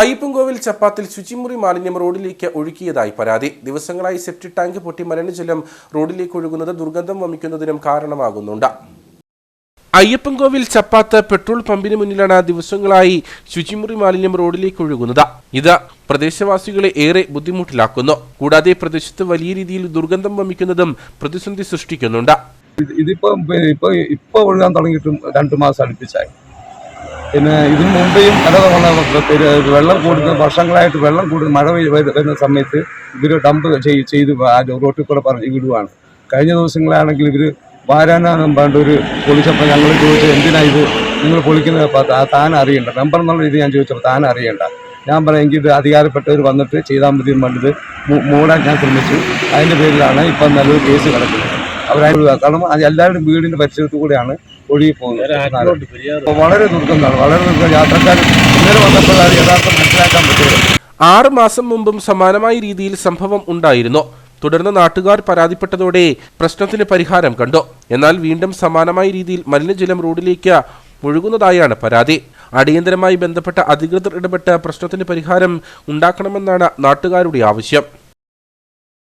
അയ്യപ്പൻകോവിൽ ചപ്പാത്തിൽ ശുചിമുറി മാലിന്യം റോഡിലേക്ക് ഒഴുക്കിയതായി പരാതി. ദിവസങ്ങളായി സെപ്റ്റിക് ടാങ്ക് പൊട്ടി മലിനജലം റോഡിലേക്ക് ഒഴുകുന്നത് ദുർഗന്ധം വമിക്കുന്നതിനും കാരണമാകുന്നുണ്ട്. അയ്യപ്പൻകോവിൽ ചപ്പാത്ത് പെട്രോൾ പമ്പിന് മുന്നിലാണ് ദിവസങ്ങളായി ശുചിമുറി മാലിന്യം റോഡിലേക്ക് ഒഴുകുന്നത്. ഇത് പ്രദേശവാസികളെ ഏറെ ബുദ്ധിമുട്ടിലാക്കുന്നു. കൂടാതെ പ്രദേശത്ത് വലിയ രീതിയിൽ ദുർഗന്ധം വമിക്കുന്നതും പ്രതിസന്ധി സൃഷ്ടിക്കുന്നുണ്ട്. ഇത് ഇതിപ്പോ ഇപ്പൊ ഇപ്പൊ ഒഴുകാൻ തുടങ്ങിയിട്ടും രണ്ടു മാസം അടുപ്പിച്ചായി. പിന്നെ ഇതിനു മുമ്പേയും പലതവണ പിന്നെ വെള്ളം കൂടുന്ന വർഷങ്ങളായിട്ട് വെള്ളം കൂടുന്ന മഴ വരുന്ന സമയത്ത് ഇവർ ഡംപ് ചെയ് ചെയ്ത് റോട്ടിൽ കൂടെ പറഞ്ഞ് വിടുവാണ് കഴിഞ്ഞ ദിവസങ്ങളാണെങ്കിൽ ഇവർ വാരാനാന്നും പറഞ്ഞ ഒരു പൊളിച്ചപ്പോൾ ഞങ്ങൾ ചോദിച്ചത് എന്തിനാ ഇത്? നിങ്ങൾ പൊളിക്കുന്നത് താൻ അറിയണ്ട. നമ്പർ എന്നുള്ള രീതി ഞാൻ ചോദിച്ചപ്പോൾ താൻ അറിയണ്ട. ഞാൻ പറയാം എനിക്ക് ഇത് അധികാരപ്പെട്ടവർ വന്നിട്ട് ചെയ്താൽ മതി പറഞ്ഞത് മൂടാൻ ഞാൻ ശ്രമിച്ചു. അതിന്റെ പേരിലാണ് ഇപ്പം നല്ലൊരു കേസ് കിടക്കുന്നത് അവരായി കാരണം അത് എല്ലാവരും വീടിന്റെ പരിസരത്തു കൂടെയാണ് ഒഴുകി പോകുന്നത് വളരെ ദുർഗന്ധമാണ് വളരെ ദുർഗം യാത്രക്കാർ ഇന്നലെ വന്നപ്പോഴാണ് യഥാർത്ഥം മനസ്സിലാക്കാൻ പറ്റിയത് ആറ് മാസം മുമ്പും സമാനമായ രീതിയിൽ സംഭവം ഉണ്ടായിരുന്നു. തുടർന്ന് നാട്ടുകാർ പരാതിപ്പെട്ടതോടെ പ്രശ്നത്തിന് പരിഹാരം കണ്ടു. എന്നാൽ വീണ്ടും സമാനമായ രീതിയിൽ മലിനജലം റോഡിലേക്ക് ഒഴുകുന്നതായാണ് പരാതി. അടിയന്തരമായി ബന്ധപ്പെട്ട അധികൃതർ ഇടപെട്ട് പ്രശ്നത്തിന് പരിഹാരം ഉണ്ടാക്കണമെന്നാണ് നാട്ടുകാരുടെ ആവശ്യം.